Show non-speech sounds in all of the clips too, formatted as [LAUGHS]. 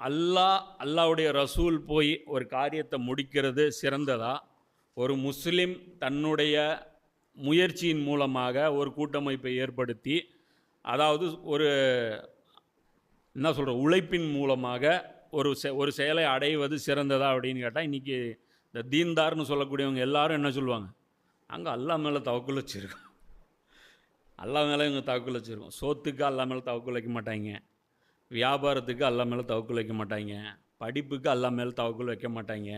அல்லாஹ் அல்லாஹ்வுடைய ரசூல் போய் ஒரு காரியத்தை முடிக்கிறது சிறந்ததா? ஒரு முஸ்லீம் தன்னுடைய முயற்சியின் மூலமாக ஒரு கூட்டமைப்பை ஏற்படுத்தி அதாவது ஒரு என்ன சொல்கிற உழைப்பின் மூலமாக ஒரு செ ஒரு செயலை அடைவது சிறந்ததா அப்படின்னு கேட்டால் இன்றைக்கி இந்த தீன்தார்னு சொல்லக்கூடியவங்க எல்லாரும் என்ன சொல்லுவாங்க? அங்கே அல்லா மேலே தவக்குள் வச்சுருக்கோம் அல்லா மேலே இவங்க தவக்குள் வச்சுருக்கோம் சோத்துக்கு அல்லா மேலே தவக்குள் வைக்க மாட்டாங்க. வியாபாரத்துக்கு அல்லா மேலே தவக்குள் வைக்க மாட்டாங்க. படிப்புக்கு அல்லா மேலே தவக்குள் வைக்க மாட்டாங்க.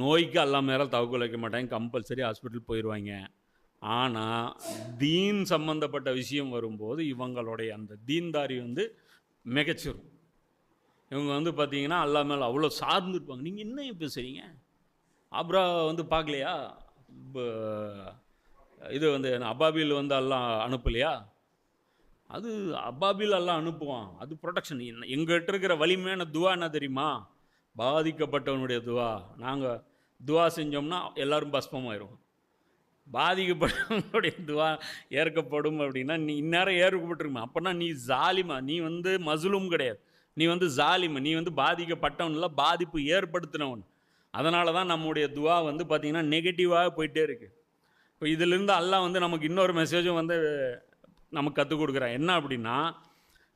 நோய்க்கு அல்லா மேலே தவக்குள் வைக்க மாட்டாங்க. கம்பல்சரி ஹாஸ்பிட்டல் போயிடுவாங்க ஆனால் தீன் சம்மந்தப்பட்ட விஷயம் வரும்போது இவங்களுடைய அந்த தீன்தாரி வந்து மிகச்சிரும் இவங்க வந்து பார்த்தீங்கன்னா அல்லா மேலே அவ்வளோ சார்ந்து இருப்பாங்க. நீங்கள் என்ன பேசுகிறீங்க அப்புறம் வந்து பார்க்கலையா இது வந்து அபாபியில் வந்து எல்லாம் அனுப்பலையா? அது அபாபில் எல்லாம் அனுப்புவான். அது ப்ரொடெக்ஷன் எங்கள்கிட்ட இருக்கிற வலிமையான துவா என்ன தெரியுமா? பாதிக்கப்பட்டவனுடைய துவா. நாங்கள் துவா செஞ்சோம்னா எல்லாரும் பஸ்பமாயிரும் பாதிக்கப்பட்டவங்களுடைய துவா ஏற்கப்படும் அப்படின்னா நீ இந்நேரம் ஏற்கப்பட்டிருக்குமா. அப்போனா நீ ஜாலிமா நீ வந்து மசுலும் கிடையாது. நீ வந்து ஜாலிமா நீ வந்து பாதிக்கப்பட்டவனில் பாதிப்பு ஏற்படுத்தினவன். அதனால தான் நம்முடைய துவா வந்து பார்த்திங்கன்னா நெகட்டிவாக போயிட்டே இருக்குது இப்போ இதிலிருந்து எல்லாம் வந்து நமக்கு இன்னொரு மெசேஜும் வந்து நமக்கு கற்றுக் கொடுக்குறான் என்ன அப்படின்னா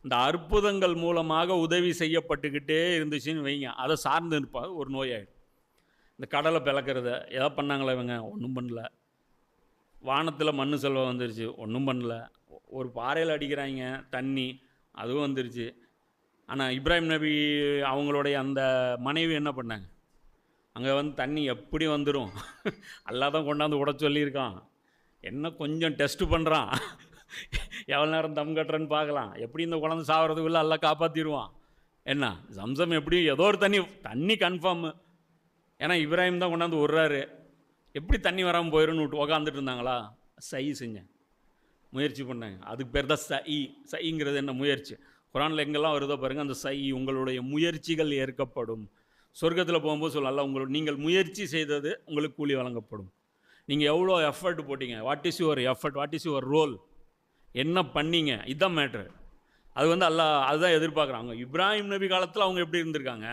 இந்த அற்புதங்கள் மூலமாக உதவி செய்யப்பட்டுக்கிட்டே இருந்துச்சுன்னு வைங்க. அதை சார்ந்து இருப்பாங்க ஒரு நோயாயிடும். இந்த கடலை பிளக்கிறத. எதா பண்ணாங்களா இவங்க? ஒன்றும் பண்ணல. வானத்தில் மண்ணு செல்வம் வந்துருச்சு. ஒன்றும் பண்ணல. ஒரு பாறையில் அடிக்கிறாங்க. தண்ணி. அதுவும் வந்துருச்சு. ஆனால் இப்ராஹிம் நபி அவங்களுடைய அந்த மனைவி என்ன பண்ணாங்க? அங்கே வந்து தண்ணி எப்படி வந்துடும் அல்லாஹ் தான் கொண்டாந்து உட சொல்லியிருக்கான். என்ன கொஞ்சம் டெஸ்ட்டு பண்ணுறான் எவ்வளோ நேரம் தம் கட்டுறேன்னு பார்க்கலாம். எப்படி இந்த குழந்தை சாகிறதுக்குள்ளே எல்லாம் காப்பாற்றிடுவான் என்ன? சம்சம் எப்படியும் ஏதோ ஒரு தண்ணி தண்ணி கன்ஃபார்மு ஏன்னா இப்ராஹிம் தான் கொண்டாந்து விட்றாரு. எப்படி தண்ணி வராமல் போயிடும்னு விட்டு உக்காந்துட்டு இருந்தாங்களா? சை செஞ்சேன். முயற்சி பண்ணாங்க அதுக்கு பேர் தான் சை. சைங்கிறது என்ன? முயற்சி. குரானில் எங்கெல்லாம் வருதோ பாருங்கள் அந்த சை உங்களுடைய முயற்சிகள் ஏற்கப்படும். சொர்க்கத்தில் போகும்போது சொல்லலாம் உங்களோட நீங்கள் முயற்சி செய்தது உங்களுக்கு கூலி வழங்கப்படும். நீங்கள் எவ்வளோ எஃபர்ட் போட்டீங்க? What is your effort what is your role என்ன பண்ணீங்க? இதுதான் மேட்ரு அது வந்து அல்லாஹ் அதுதான் எதிர்பார்க்குறாங்க. இப்ராஹிம் நபி காலத்தில் அவங்க எப்படி இருந்திருக்காங்க?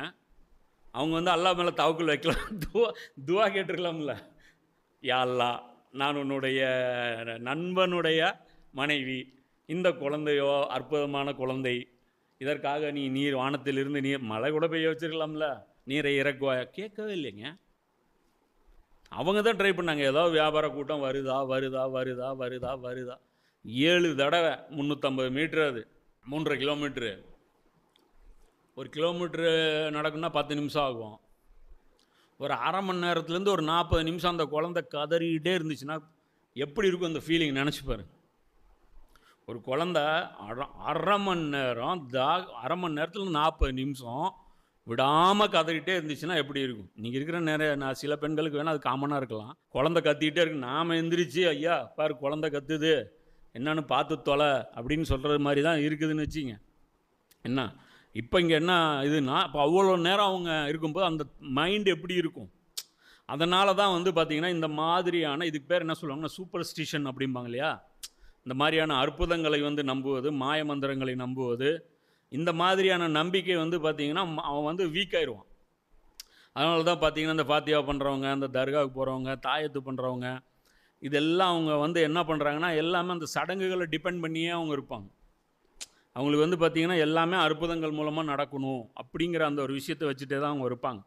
அவங்க வந்து அல்லாஹ் மேலே தவக்குள் வைக்கலாம். [LAUGHS] துவா துவா கேட்டிருக்கலாம்ல. யா அல்லாஹ் நான் உன்னுடைய நண்பனுடைய மனைவி இந்த குழந்தையோ அற்புதமான குழந்தை இதற்காக நீ நீர் வானத்திலிருந்து நீர் மழை கூட பெய்ய வச்சிருக்கலாம்ல. நீரை இறக்குவாயா கேட்கவே இல்லைங்க. அவங்க தான் ட்ரை பண்ணாங்க. ஏதோ வியாபார கூட்டம் வருதா வருதா வருதா வருதா வருதா. ஏழு தடவை முந்நூற்றம்பது மீட்ரு அது மூன்றரை கிலோமீட்ரு. ஒரு கிலோமீட்ரு நடக்குன்னா பத்து நிமிஷம் ஆகும். ஒரு அரை மணி நேரத்துலேருந்து ஒரு நாற்பது நிமிஷம் அந்த குழந்தை கதறிக்கிட்டே இருந்துச்சுன்னா எப்படி இருக்கும் அந்த ஃபீலிங் நினச்சி பாருங்க. ஒரு குழந்த அரை அரை மணி நேரம் தா அரை மணி நேரத்தில் நாற்பது நிமிஷம் விடாமல் கதறிட்டே இருந்துச்சுன்னா எப்படி இருக்கும்? நீங்கள் இருக்கிற நிறைய நான் சில பெண்களுக்கு வேணால் அது காமனாக இருக்கலாம். குழந்தை கத்திக்கிட்டே இருக்கு நாம் எந்திரிச்சு ஐயா பாரு குழந்தை கத்துது. என்னன்னு பார்த்து தொலை அப்படின்னு சொல்கிறது மாதிரி தான் இருக்குதுன்னு வச்சிங்க. என்ன? இப்போ இங்கே என்ன இதுன்னா இப்போ அவ்வளோ நேரம் அவங்க இருக்கும்போது அந்த மைண்ட் எப்படி இருக்கும்? அதனால தான் வந்து பார்த்திங்கன்னா இந்த மாதிரியான இதுக்கு பேர் என்ன சொல்லுவாங்கன்னா சூப்பர் ஸ்டிஷன் அப்படிம்பாங்க இல்லையா? இந்த மாதிரியான அற்புதங்களை வந்து நம்புவது மாய மந்திரங்களை நம்புவது இந்த மாதிரியான நம்பிக்கை வந்து பார்த்திங்கன்னா அவன் வந்து வீக் ஆயிடுவான் அதனால தான் பார்த்தீங்கன்னா இந்த ஃபாத்தியா பண்ணுறவங்க அந்த தர்காவுக்கு போகிறவங்க தாயத்து பண்ணுறவங்க இதெல்லாம் அவங்க வந்து என்ன பண்ணுறாங்கன்னா எல்லாமே அந்த சடங்குகளை டிபெண்ட் பண்ணியே அவங்க இருப்பாங்க. அவங்களுக்கு வந்து பார்த்திங்கன்னா எல்லாமே அற்புதங்கள் மூலமாக நடக்கணும் அப்படிங்கிற அந்த ஒரு விஷயத்தை வச்சுட்டே தான் அவங்க இருப்பாங்க.